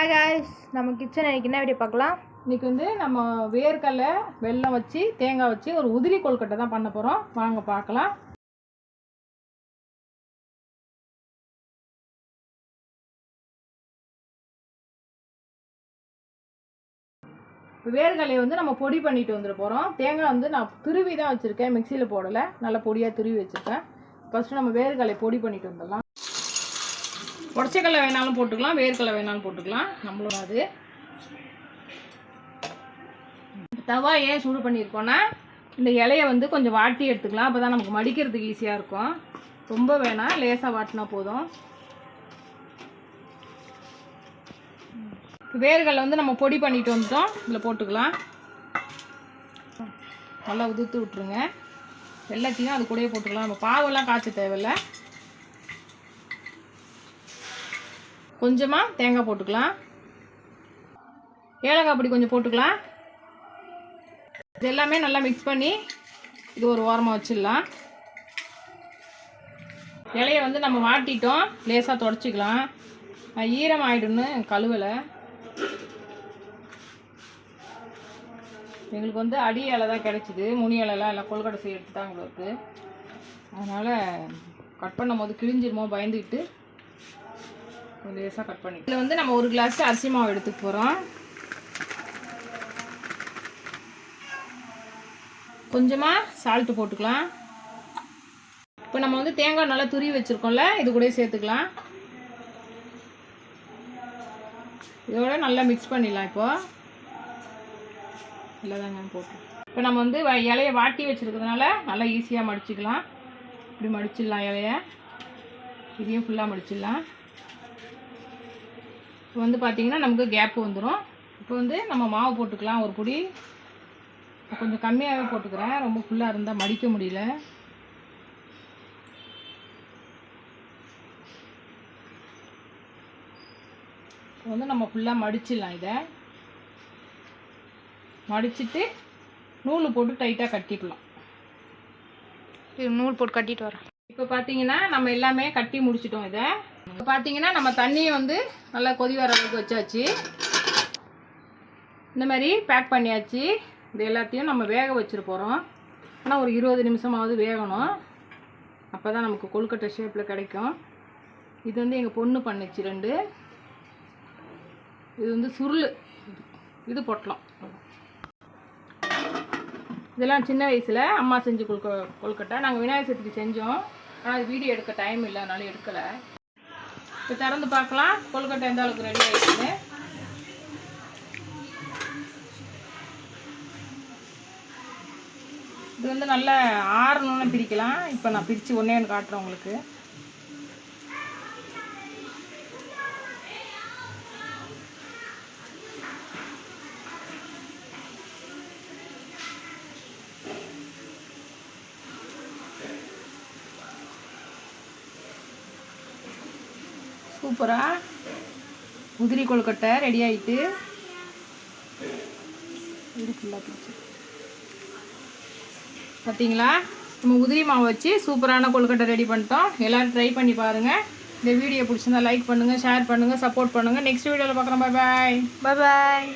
Hi guys நம்ம kitchen இன்னைக்கு என்ன வீடியோ பார்க்கலாம்? இன்னைக்கு வந்து நம்ம வேர்க்கடலை வெல்லம் வச்சு தேங்காய் வச்சு ஒரு உதிரி கொழுக்கட்டை தான் பண்ண போகிறோம் வாங்க பார்க்கலாம். இப்போ வந்து நம்ம பொடி பண்ணிட்டு வந்துட போகிறோம் தேங்காய் வந்து நான் துருவி தான் வச்சுருக்கேன். மிக்சியில் போடலை. நல்லா பொடியாக துருவி வச்சுருக்கேன். ஃபஸ்ட்டு நம்ம வேர்கடலை பொடி பண்ணிட்டு வந்துடலாம். உடச்சக்கடலை வேணாலும் போட்டுக்கலாம் வேர்க்கடலை வேணாலும் போட்டுக்கலாம். நம்மளோட அது. தவா ஏன் சூடு பண்ணியிருக்கோன்னா இந்த இலையை வந்து கொஞ்சம் வாட்டி எடுத்துக்கலாம். அப்போ தான் நமக்கு மடிக்கிறதுக்கு ஈஸியாக இருக்கும். ரொம்ப வேணாம் லேசாக வாட்டினா போதும். வேர்களை வந்து நம்ம பொடி பண்ணிட்டு வந்துட்டோம். இதில் போட்டுக்கலாம். நல்லா உதிர்த்து விட்ருங்க எல்லாத்தையும் அது கூடயே போட்டுக்கலாம். நம்ம பாவெல்லாம் காய்ச்ச தேவையில்லை. கொஞ்சமாக தேங்காய் போட்டுக்கலாம். ஏலக்காய் பொடி கொஞ்சம் போட்டுக்கலாம். இது எல்லாமே நல்லா மிக்ஸ் பண்ணி இது ஒரு ஓரமாக வச்சிடலாம். இலைய வந்து நம்ம வாட்டிட்டோம். லேசாக தொடச்சிக்கலாம். ஈரம் ஆயிடுன்னு கழுவலை. எங்களுக்கு வந்து அடி இலை தான் கிடச்சிது. முனி இலைலாம் எல்லாம் கொழுக்கட்டை செய்யறது தான் எங்களுக்கு அதனால் கட் பண்ணும் போது கிழிஞ்சிருமோ பயந்துக்கிட்டு கொஞ்சம் லேசாக கட் பண்ணி இதில் வந்து நம்ம ஒரு கிளாஸ் அரிசி மாவு எடுத்துக்க போகிறோம் கொஞ்சமாக சால்ட்டு போட்டுக்கலாம். இப்போ நம்ம வந்து தேங்காய் நல்லா துருவி வச்சுருக்கோம்ல இது கூட சேர்த்துக்கலாம். இதோட நல்லா மிக்ஸ் பண்ணிடலாம் இப்போ. இல்லைதாங்க போட்டு. இப்போ நம்ம வந்து வ- இலைய வாட்டி வச்சுருக்கிறதுனால நல்லா ஈஸியாக மடிச்சுக்கலாம். இப்படி மடிச்சிடலாம் இலைய. இதையும் ஃபுல்லாக மடிச்சிடலாம். இப்போ வந்து பார்த்தீங்கன்னா நமக்கு கேப் வந்துடும் இப்போ வந்து நம்ம மாவு போட்டுக்கலாம். ஒரு பொடி. கொஞ்சம் கம்மியாகவே போட்டுக்கிறேன். ரொம்ப ஃபுல்லாக இருந்தால் மடிக்க முடியல. இப்போ வந்து நம்ம ஃபுல்லாக மடிச்சிடலாம் இதை. மடிச்சிட்டு நூல் போட்டு டைட்டாக கட்டிக்கலாம். நூல் போட்டு கட்டிட்டு வரேன். இப்போ பார்த்தீங்கன்னா நம்ம எல்லாமே கட்டி முடிச்சிட்டோம் இதை. பார்த்தீங்கன்னா நம்ம தண்ணியை வந்து நல்லா கொதி வர அளவுக்கு வச்சாச்சு. இந்த மாதிரி பேக் பண்ணியாச்சு. இது எல்லாத்தையும் நம்ம வேக வச்சுட்டு போகிறோம் ஆனால் ஒரு இருபது நிமிஷமாவது வேகணும். அப்போ தான் நமக்கு கொழுக்கட்டை ஷேப்பில் கிடைக்கும். இது வந்து எங்கள் பொண்ணு பண்ணுச்சு ரெண்டு. இது வந்து சுருள். இது பொட்டலாம். இதெல்லாம் சின்ன வயசில் அம்மா செஞ்சு கொழுக்க கொழுக்கட்டை. நாங்கள் விநாயகர் சதுர்த்தி செஞ்சோம். ஆனால் அது வீடியோ எடுக்க டைம் இல்லை. அதனால எடுக்கலை. இப்போ திறந்து பார்க்கலாம். கொழுக்கட்டை எந்த அளவுக்கு ரெடி ஆகிடுச்சுன்னு இது வந்து நல்லா ஆறணும்னு பிரிக்கலாம். இப்போ நான் பிரித்து ஒன்றே ஒன்று காட்டுறேன் உங்களுக்கு. சூப்பராக உதிரி கொழுக்கட்டை ரெடி ஆயிட்டு. பார்த்தீங்களா நம்ம உதிரி மாவு வச்சு சூப்பரான கொழுக்கட்டை ரெடி பண்ணிட்டோம். எல்லோரும் ட்ரை பண்ணி பாருங்கள் இந்த வீடியோ பிடிச்சிருந்தா லைக் பண்ணுங்கள் ஷேர் பண்ணுங்கள் சப்போர்ட் பண்ணுங்கள் நெக்ஸ்ட் வீடியோவில் பார்க்குறோம் பாய் பாய் பாய்